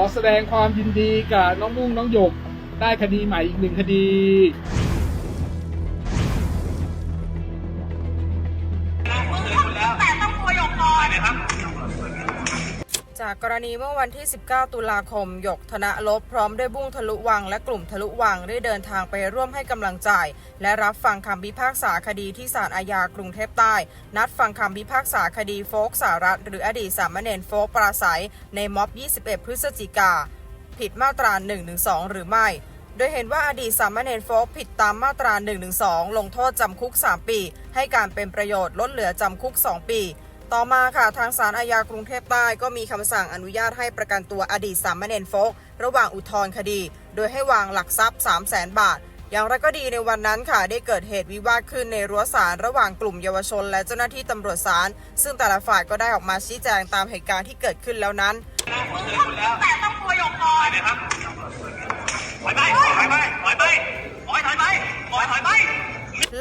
อแสดงความยินดีกับน้องมุ่งน้องหยก ได้คดีใหม่อีกหนึ่งคดีแต่ต้องตัวหยกก่อน จากกรณีเมื่อวันที่ 19 ตุลาคม หยกธนลบพร้อมด้วยบุ้งทะลุวัง และกลุ่มทะลุวังได้เดินทางไปร่วมให้กำลังใจ และรับฟังคำพิพากษาคดีที่ศาลอาญากรุงเทพใต้ นัดฟังคำพิพากษาคดีโฟกสารัตหรืออดีตสามเณรโฟกปราศัย ในม็อบ 21 พฤศจิกา ผิดมาตรา 112 หรือไม่ โดยเห็นว่าอดีตสามเณรโฟกผิดตามมาตรา 112 ลงโทษจำคุก 3 ปี ให้การเป็นประโยชน์ลดเหลือจำคุก 2 ปี ต่อมาค่ะทางศาลอาญากรุงเทพใต้ก็มีคำสั่งอนุญาตให้ประกันตัวอดีตสามเณรโฟก ระหว่างอุทธรณ์คดี โดยให้วางหลักทรัพย์ 3 0 0แสนบาท อย่างไรก็ดีในวันนั้นค่ะ ได้เกิดเหตุวิวาทขึ้นในรั้วศาลระหว่างกลุ่มเยาวชน และเจ้าหน้าที่ตำรวจศาลซึ่งแต่ละฝ่ายก็ได้ออกมาชี้แจงตามเหตุการณ์ที่เกิดขึ้นแล้วนั้นแต่ต้องตัวยกก่อนถอยไปถอยไปถอยไปถอยถอยไปถอยถอยไป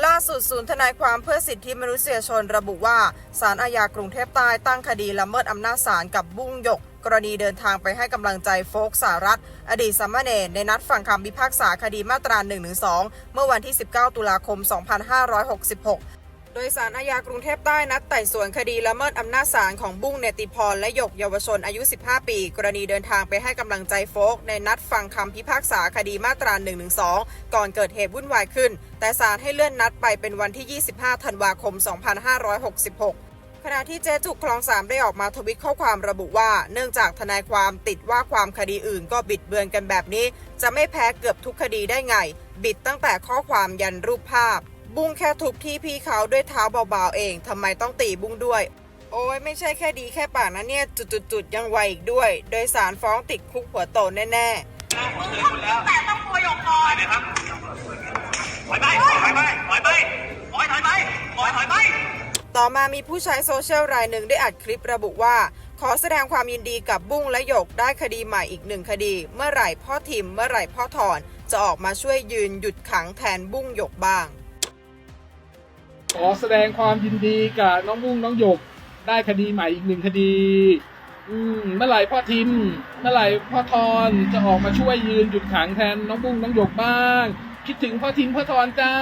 ล่า สุดศูนย์ทนายความเพื่อสิทธิมนุษยชนระบุว่าศาลอาญากรุงเทพใต้ตั้งคดีละเมิดอำนาจศาลกับบุ้งหยก กรณีเดินทางไปให้กำลังใจโฟกสารัตอดีตสามเณรในนัดฟังคำพิพากษาคดีมาตรา1นึเมื่อวันที่ 19 ตุลาคม 2566 โดยสารอาญากรุงเทพใต้นัดไต่สวนคดีละเมิดอำนาจศาลของบุ้งเนติพรและหยกเยาวชนอายุ 15 ปี กรณีเดินทางไปให้กำลังใจโฟก ในนัดฟังคำพิพากษาคดีมาตรา 112 ก่อนเกิดเหตุวุ่นวายขึ้น แต่ศาลให้เลื่อนนัดไปเป็นวันที่ 25 ธันวาคม 2566ขณะที่เจ๊จุกคลองสามได้ออกมาทวิตข้อความระบุว่า เนื่องจากทนายความติดว่าความคดีอื่นก็บิดเบือนกันแบบนี้ จะไม่แพ้เกือบทุกคดีได้ไง บิดตั้งแต่ข้อความยันรูปภาพ บุ้งแค่ทุบที่พี่เขาด้วยเท้าเบาๆเองทำไมต้องตีบุ้งด้วย โอ้ยไม่ใช่แค่ดีแค่ปากนะเนี่ย จุดๆๆยังไวอีกด้วย โดยสารฟ้องติดคุกหัวโตแน่ๆแต่ต้องตัวหยกก่อนถอยไปถอยไปถอยไปถอยถอยไปถอยถอยไปต่อมามีผู้ใช้โซเชียลรายหนึ่งได้อัดคลิประบุว่า ขอแสดงความยินดีกับบุ้งและหยกได้คดีใหม่อีกหนึ่งคดี เมื่อไหร่พ่อทิม เมื่อไหร่พ่อถอน จะออกมาช่วยยืนหยุดขังแทนบุ้งหยกบ้าง ขอแสดงความยินดีกับน้องมุ่งน้องหยก ได้คดีใหม่อีกหนึ่งคดี อืมเมื่อไหร่พ่อทิม เมื่อไหร่พ่อทอนจะออกมาช่วยยืนหยุดขังแทนน้องมุ่งน้องหยกบ้าง คิดถึงพ่อทิมพ่อทอนจ้า